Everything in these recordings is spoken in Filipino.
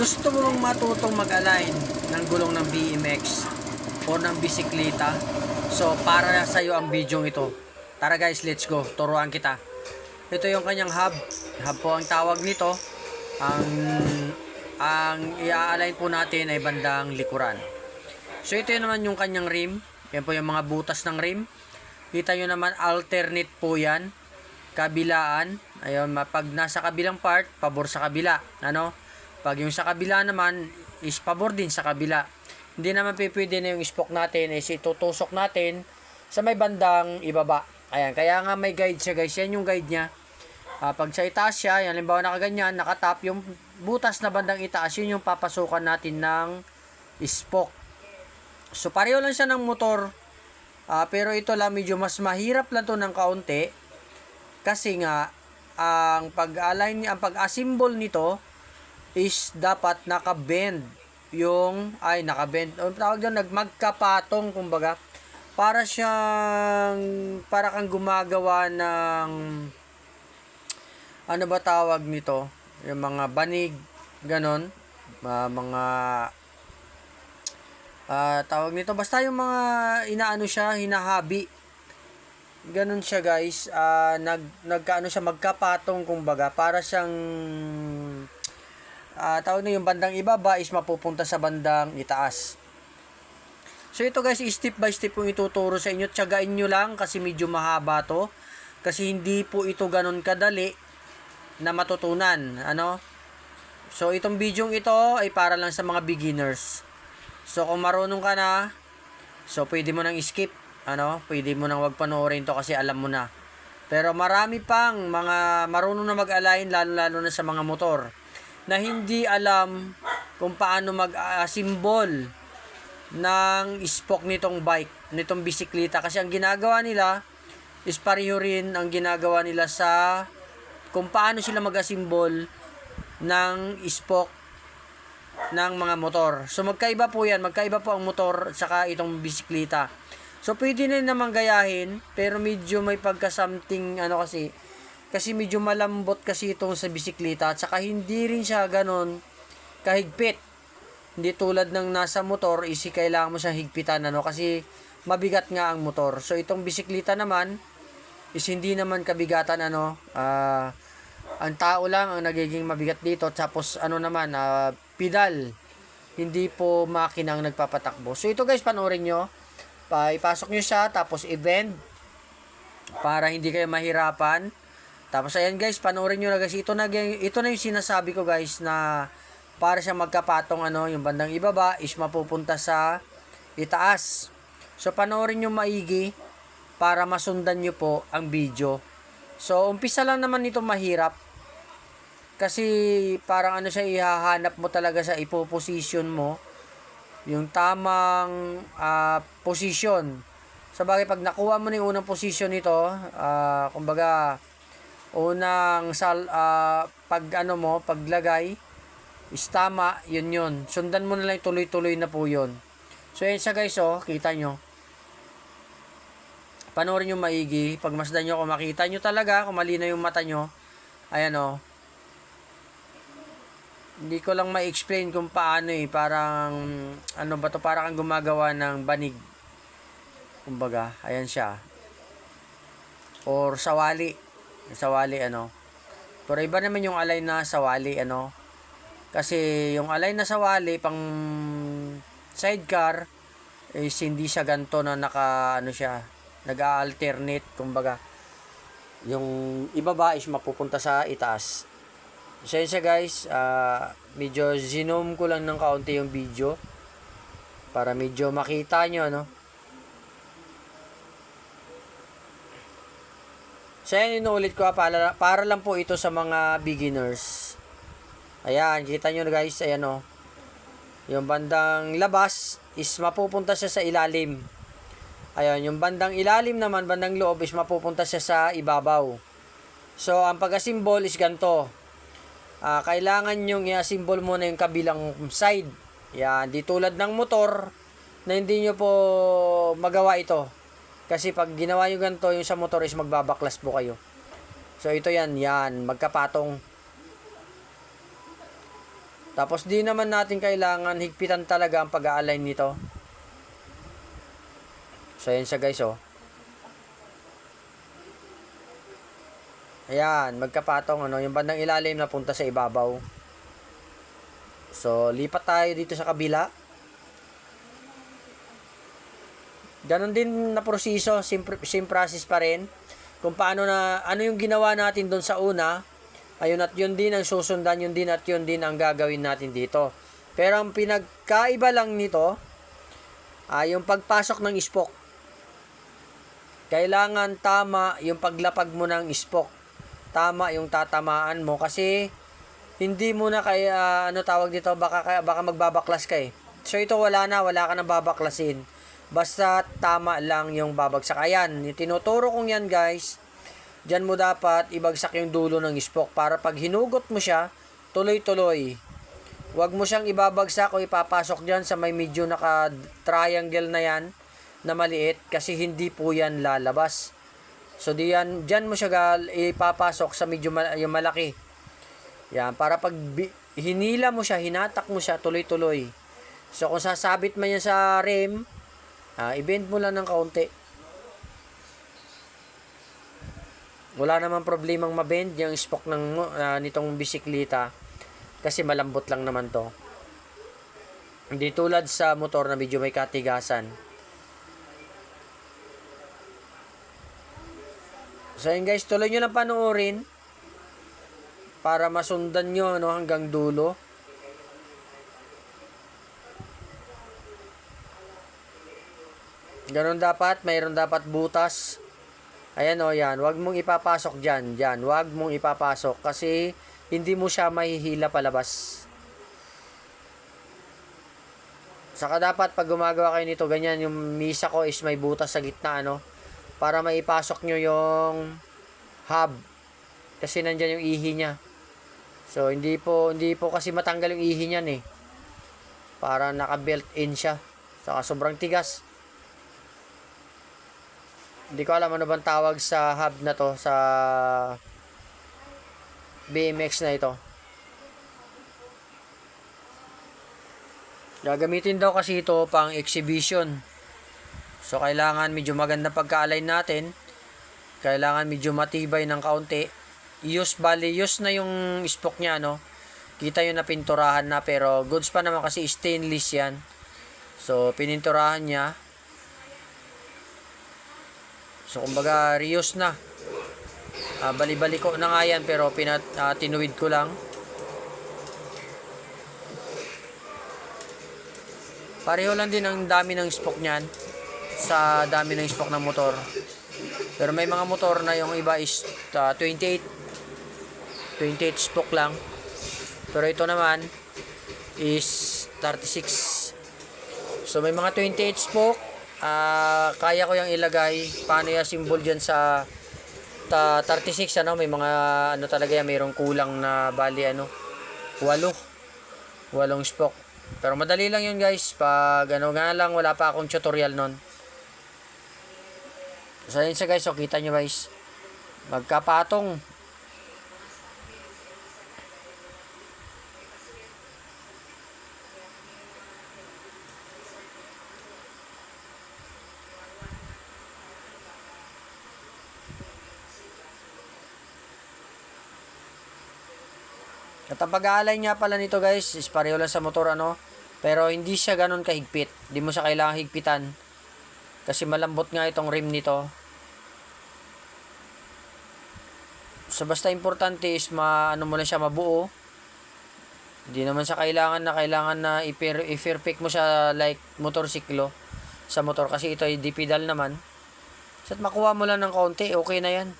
Gusto mo bang matutong mag-align ng gulong ng BMX o ng bisikleta? So, para sa iyo ang video ito. Tara guys, let's go. Turuan kita. Ito yung kanyang hub. Hub po ang tawag nito. Ang ang i-align po natin ay bandang likuran. So, ito yun naman yung kanyang rim. Yan po yung mga butas ng rim. Kita nyo naman, alternate po yan. Kabilaan. Ayun, pag nasa kabilang part, pabor sa kabila. Ano? Pag yung sa kabila naman, is pabor din sa kabila. Hindi naman pwede na yung spoke natin, is itutusok natin sa may bandang ibaba. Ayan, kaya nga may guide siya guys. Yan yung guide niya. Ah, pag sa itaas siya, yan, halimbawa nakaganyan, nakatap, yung butas na bandang itaas, yun yung papasukan natin ng spoke. So, pareho lang siya ng motor. Ah, pero ito lang, medyo mas mahirap lang to ng kaunti. Kasi nga, ang pag-align, ang pag-assemble nito is dapat naka-bend yung, ay, naka-bend. Ang tawag doon, nagmagkapatong, kumbaga. Para siyang, para kang gumagawa ng, ano ba tawag nito? Yung mga banig, ganon. Ah, mga ah tawag nito basta yung mga inaano siya hinahabi ganun siya guys ah nag nagkaano siya magkapatong kumbaga para siyang ah tawag na yung bandang ibaba is mapupunta sa bandang itaas so ito guys step by step yung ituturo sa inyo tiyagain nyo lang kasi medyo mahaba to kasi hindi po ito ganun kadali na matutunan ano so itong video ito ay para lang sa mga beginners So, kung marunong ka na, so, pwede mo nang skip. Ano? Pwede mo nang wag panoorin to kasi alam mo na. Pero marami pang mga marunong na mag-align, lalo-lalo na sa mga motor, na hindi alam kung paano mag-assemble ng spoke nitong bike, nitong bisikleta. Kasi ang ginagawa nila is pareho rin ang ginagawa nila sa kung paano sila mag-assemble ng spoke ng mga motor. So magkaiba po yan, magkaiba po ang motor saka itong bisikleta. So pwede na naman gayahin, pero medyo may pagka something ano kasi kasi medyo malambot kasi itong sa bisikleta at saka hindi rin siya ganon kahigpit. Hindi tulad ng nasa motor, isi kailangan mo siyang higpitan ano? Kasi mabigat nga ang motor. So itong bisikleta naman is hindi naman kabigatan ano? Ah ang tao lang ang nagiging mabigat dito. Tapos ano naman ah, pedal. Hindi po makina ang nagpapatakbo. So ito guys panoorin nyo. Pa ipasok nyo siya tapos i-bend para hindi kayo mahirapan tapos ayan guys panoorin nyo na guys. Ito na, ito na yung sinasabi ko guys na para siya magkapatong ano yung bandang ibaba is mapupunta sa itaas. So panoorin nyo maigi para masundan nyo po ang video. So umpisa lang naman nito mahirap. Kasi parang ano siya ihahanap mo talaga sa ipoposition mo yung tamang ah, position. Sa bagay pag nakuha mo na yung unang position nito, ah, kumbaga unang sal ah, pag ano mo, paglagay is tama, yun yun. Sundan mo na lang tuloy-tuloy na po yun. So yan siya guys, oh, kita nyo. Panoorin nyo maigi. Pag masdan nyo, kung makita nyo talaga, kung malinaw yung mata nyo, ayan oh, hindi ko lang ma-explain kung paano eh. Parang, ano ba to Parang kang gumagawa ng banig. Kumbaga, ayan siya. Or sawali. Sawali, ano. Pero iba naman yung alay na sawali, ano. Kasi yung alay na sawali, pang sidecar, is hindi siya ganto na naka, ano siya, nag-alternate, kumbaga. Yung ibaba is mapupunta sa itaas. Pasensya guys, ah medyo zoom ko lang ng kaunti yung video para medyo makita nyo, no? So, yan inuulit ko, ah, para, para lang po ito sa mga beginners. Ayan, kita nyo guys, ayan o. Yung bandang labas is mapupunta siya sa ilalim. Ayan, yung bandang ilalim naman, bandang loob is mapupunta siya sa ibabaw. So, ang pag-asimbol is ganito uh, kailangan yung i-assemble muna yung kabilang side. Yan, di tulad ng motor na hindi nyo po magawa ito. Kasi pag ginawa nyo ganito, yung sa motor is magbabaklas po kayo. So ito yan, yan, magkapatong. Tapos di naman natin kailangan higpitan talaga ang pag-align nito. So yan siya guys oh. Ayan, magkapatong ano, yung bandang ilalim na punta sa ibabaw. So, lipat tayo dito sa kabila. Ganon din na proseso, same, same process pa rin. Kung paano na, ano yung ginawa natin doon sa una, ayun at yun din ang susundan, yun din at yun din ang gagawin natin dito. Pero ang pinagkaiba lang nito, ay yung pagpasok ng spoke. Kailangan tama yung paglapag mo ng spoke. Tama yung tatamaan mo kasi hindi mo na kaya ano tawag dito baka baka magbabaklas ka eh. So ito wala na, wala ka na babaklasin. Basta tama lang yung babagsak. Ayan, yung tinuturo kong yan guys. Diyan mo dapat ibagsak yung dulo ng spoke para pag hinugot mo siya, tuloy-tuloy. Huwag mo siyang ibabagsak o ipapasok diyan sa may medyo naka-triangle na yan na maliit kasi hindi po yan lalabas. So diyan diyan mo siya gal ipapasok sa medyo mal- yung malaki. Yan para pag bi- hinila mo siya, hinatak mo siya tuloy-tuloy. So kung sasabit man yan sa rim, ah, i-bend mo lang ng kaunti. Wala namang problemang mabend yung spoke ng ah, nitong bisikleta kasi malambot lang naman to. Hindi tulad sa motor na medyo may katigasan. So yun guys, tuloy nyo lang panoorin para masundan nyo no, hanggang dulo. Ganon dapat, mayroon dapat butas. Ayan o, yan. Huwag mong ipapasok dyan. Dyan, huwag mong ipapasok kasi hindi mo siya mahihila palabas. Saka dapat pag gumagawa kayo nito, ganyan yung misa ko is may butas sa gitna, ano, para maipasok nyo yung hub. Kasi nandyan yung ihi niya. So, hindi po, hindi po kasi matanggal yung ihi niyan eh. Para naka-built in siya. Saka sobrang tigas. Hindi ko alam ano bang tawag sa hub na to, sa BMX na ito. Gagamitin daw kasi ito pang exhibition. So, kailangan medyo maganda pagka-align natin. Kailangan medyo matibay ng kaunti. Use, bali, use na yung spoke niya, no? Kita yun na pinturahan na, pero goods pa naman kasi stainless yan. So, pininturahan niya. So, kumbaga, reuse na. Ah, bali-bali ko na nga yan, pero pinat, ah, tinuwid ko lang. Pareho lang din ang dami ng spoke niyan sa dami ng spoke ng motor. Pero may mga motor na yung iba is ah, 28 28 spoke lang. Pero ito naman is 36. So may mga 28 spoke. Ah, kaya ko yung ilagay. Paano yung symbol dyan sa ta 36 ano? May mga ano talaga yan mayroong kulang na bali ano? Walo. Walong spoke. Pero madali lang yun guys. Pag ano nga lang wala pa akong tutorial nun. So yun siya guys. So kita nyo guys. Magkapatong At ang pag-aalay nga pala nito guys is pareho lang sa motor ano. Pero hindi siya ganun kahigpit. Hindi mo siya kailangan higpitan. Kasi malambot nga itong rim nito. So basta importante is ma ano mo lang siya mabuo. Hindi naman siya kailangan na kailangan na i-perfect mo siya like motorsiklo sa motor kasi ito ay dipidal naman. So makuha mo lang ng konti, okay na yan.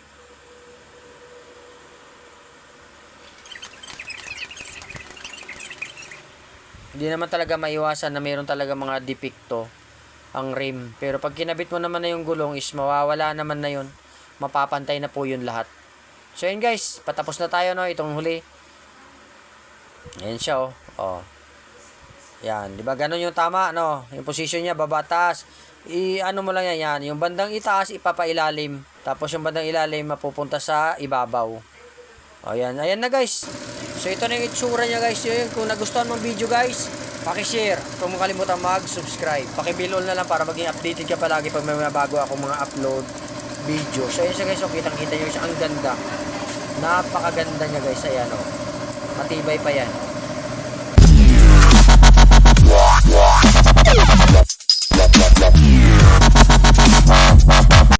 Hindi naman talaga maiwasan na mayroon talaga mga depekto ang rim. Pero pag kinabit mo naman na yung gulong is mawawala naman na yun. Mapapantay na po yun lahat. So yun guys, patapos na tayo no itong huli. Ayan siya oh. oh. Yan, di ba ganun yung tama no? Yung position niya baba taas. I ano mo lang yan, yan. Yung bandang itaas ipapailalim. Tapos yung bandang ilalim mapupunta sa ibabaw. Ayan, ayan na guys. So ito na yung itsura niya guys. Yun, kung nagustuhan mong video guys, paki-share. Huwag mong kalimutan mag-subscribe. Paki-bill all na lang para maging updated ka palagi pag may mga bago akong mga upload video. So ayan siya guys, so kitang kita nyo siya. Ang ganda. Napakaganda niya guys. Ayan o. Matibay pa yan.